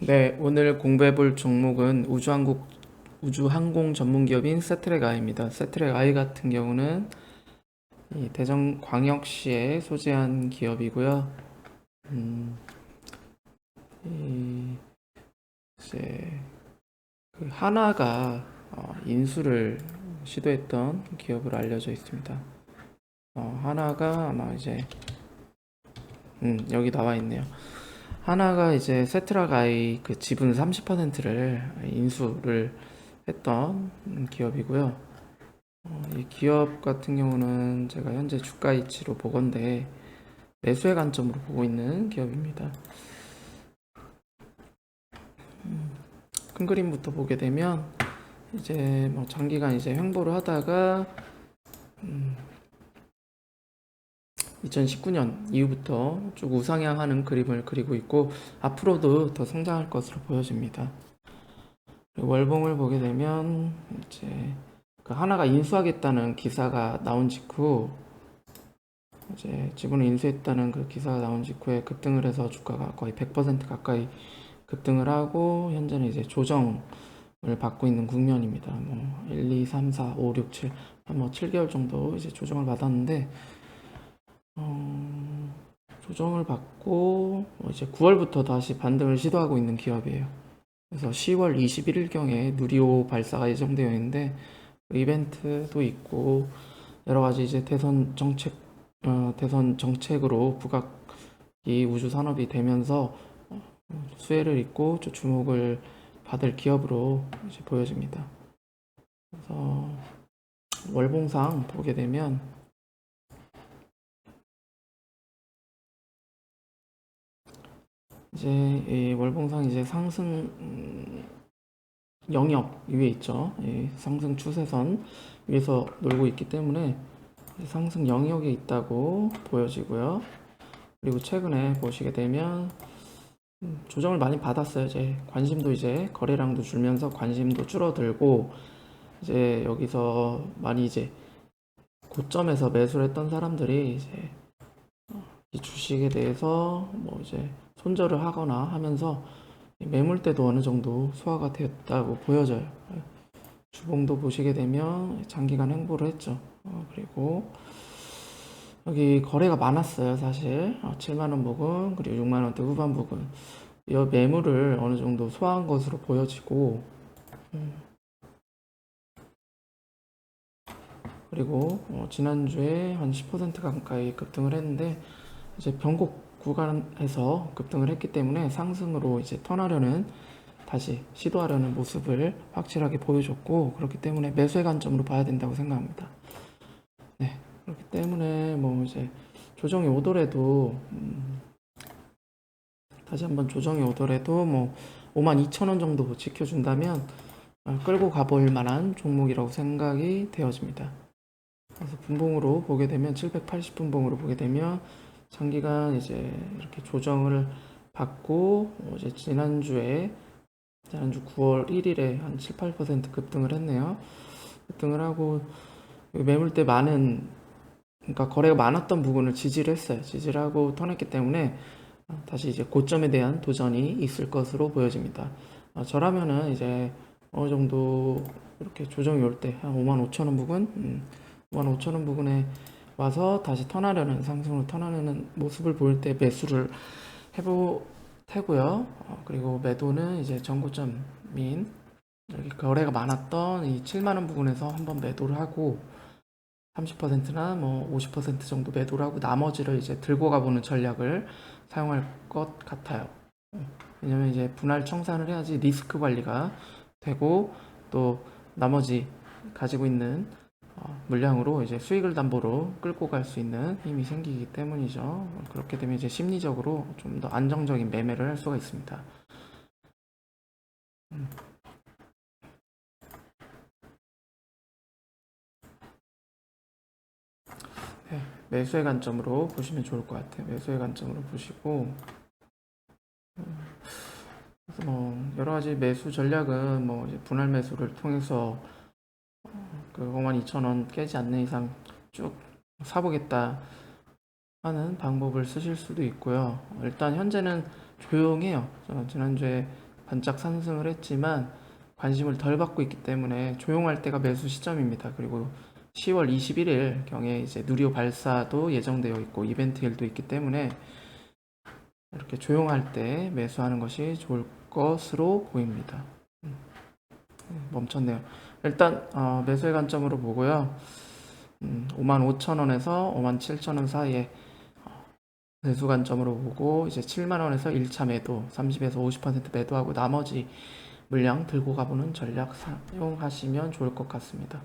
네, 오늘 공부해 볼 종목은 우주항공, 우주항공 전문 기업인 세트랙 아이입니다. 세트랙 아이 같은 경우는 이 대전광역시에 소재한 기업이고요. 음, 이 이제 그 하나가 어, 인수를 시도했던 기업으로 알려져 있습니다. 어, 하나가 아마 이제 음, 여기 나와 있네요. 하나가 이제 세트라가이 그 지분 30%를 인수를 했던 기업이고요. 어, 이 기업 같은 경우는 제가 현재 주가 이치로 보건데 매수의 관점으로 보고 있는 기업입니다. 음, 큰 그림부터 보게 되면 이제 뭐 장기간 이제 횡보를 하다가 음, 2019년 이후부터 쭉 우상향하는 그림을 그리고 있고 앞으로도 더 성장할 것으로 보여집니다. 월봉을 보게 되면 이제 그 하나가 인수하겠다는 기사가 나온 직후 이제 지분을 인수했다는 그 기사가 나온 직후에 급등을 해서 주가가 거의 100% 가까이 급등을 하고 현재는 이제 조정을 받고 있는 국면입니다. 뭐 1, 2, 3, 4, 5, 6, 7, 뭐 7개월 정도 이제 조정을 받았는데 어, 조정을 받고 뭐 이제 9월부터 다시 반등을 시도하고 있는 기업이에요. 그래서 10월 21일경에 누리호 발사가 예정되어 있는데 그 이벤트도 있고 여러 가지 이제 대선 정책 어, 대선 정책으로 부각이 우주 산업이 되면서 어, 수혜를 입고 좀 주목을 받을 기업으로 보여집니다. 그래서 월봉상 보게 되면 이제 이 월봉상 이제 상승 음, 영역 위에 있죠. 이 상승 추세선 위에서 놀고 있기 때문에 상승 영역에 있다고 보여지고요. 그리고 최근에 보시게 되면 음, 조정을 많이 받았어요. 이제 관심도 이제 거래량도 줄면서 관심도 줄어들고 이제 여기서 많이 이제 고점에서 매수를 했던 사람들이 이제 어, 이 주식에 대해서 뭐 이제 손절을 하거나 하면서 매물대도 어느 정도 소화가 되었다고 보여져요. 주봉도 보시게 되면 장기간 횡보를 했죠. 어, 그리고 여기 거래가 많았어요, 사실. 어, 7만 원 부근 그리고 6만 원대 후반 부근. 이 매물을 어느 정도 소화한 것으로 보여지고 음. 그리고 어, 지난주에 한 10% 가까이 급등을 했는데 이제 변곡 구간에서 급등을 했기 때문에 상승으로 이제 턴하려는 다시 시도하려는 모습을 확실하게 보여줬고 그렇기 때문에 매수의 관점으로 봐야 된다고 생각합니다. 네, 그렇기 때문에 뭐 이제 조정이 오더라도 음, 다시 한번 조정이 오더라도 뭐 5만 2천 원 정도 지켜준다면 어, 끌고 가볼 만한 종목이라고 생각이 되어집니다. 그래서 분봉으로 보게 되면 780분봉으로 보게 되면 장기간 이제 이렇게 조정을 받고 어, 이제 지난주에 지난주 9월 1일에 한 7, 8% 급등을 했네요. 급등을 하고 매물대 많은 그러니까 거래가 많았던 부분을 지지를 했어요. 지지를 하고 턴했기 때문에 어, 다시 이제 고점에 대한 도전이 있을 것으로 보여집니다. 어, 저라면은 이제 어느 정도 이렇게 조정이 올 때 한 5만 5천 원 부근, 음, 5만 5천 원 부근에 와서 다시 턴하려는 상승으로 턴하려는 모습을 보일 때 매수를 해볼 테고요. 어, 그리고 매도는 이제 전고점인 여기 거래가 많았던 이 7만 원 부분에서 한번 매도를 하고 30%나 뭐 50% 정도 매도를 하고 나머지를 이제 들고 가보는 전략을 사용할 것 같아요. 왜냐면 이제 분할 청산을 해야지 리스크 관리가 되고 또 나머지 가지고 있는 어, 물량으로 이제 수익을 담보로 끌고 갈 수 있는 힘이 생기기 때문이죠. 그렇게 되면 이제 심리적으로 좀 더 안정적인 매매를 할 수가 있습니다. 음. 네, 매수의 관점으로 보시면 좋을 것 같아요. 매수의 관점으로 보시고 음, 그래서 뭐 여러 가지 매수 전략은 뭐 분할 매수를 통해서 그 5만 2천 원 깨지 않는 이상 쭉 사보겠다 하는 방법을 쓰실 수도 있고요. 일단 현재는 조용해요. 저 지난주에 반짝 상승을 했지만 관심을 덜 받고 있기 때문에 조용할 때가 매수 시점입니다. 그리고 10월 21일 경에 이제 누리호 발사도 예정되어 있고 이벤트 일도 있기 때문에 이렇게 조용할 때 매수하는 것이 좋을 것으로 보입니다. 음, 멈췄네요. 일단 어, 매수의 관점으로 보고요. 음, 55,000원에서 57,000원 사이에 어, 매수 관점으로 보고 이제 7만원에서 1차 매도 30에서 50% 매도하고 나머지 물량 들고 가보는 전략 사용하시면 좋을 것 같습니다.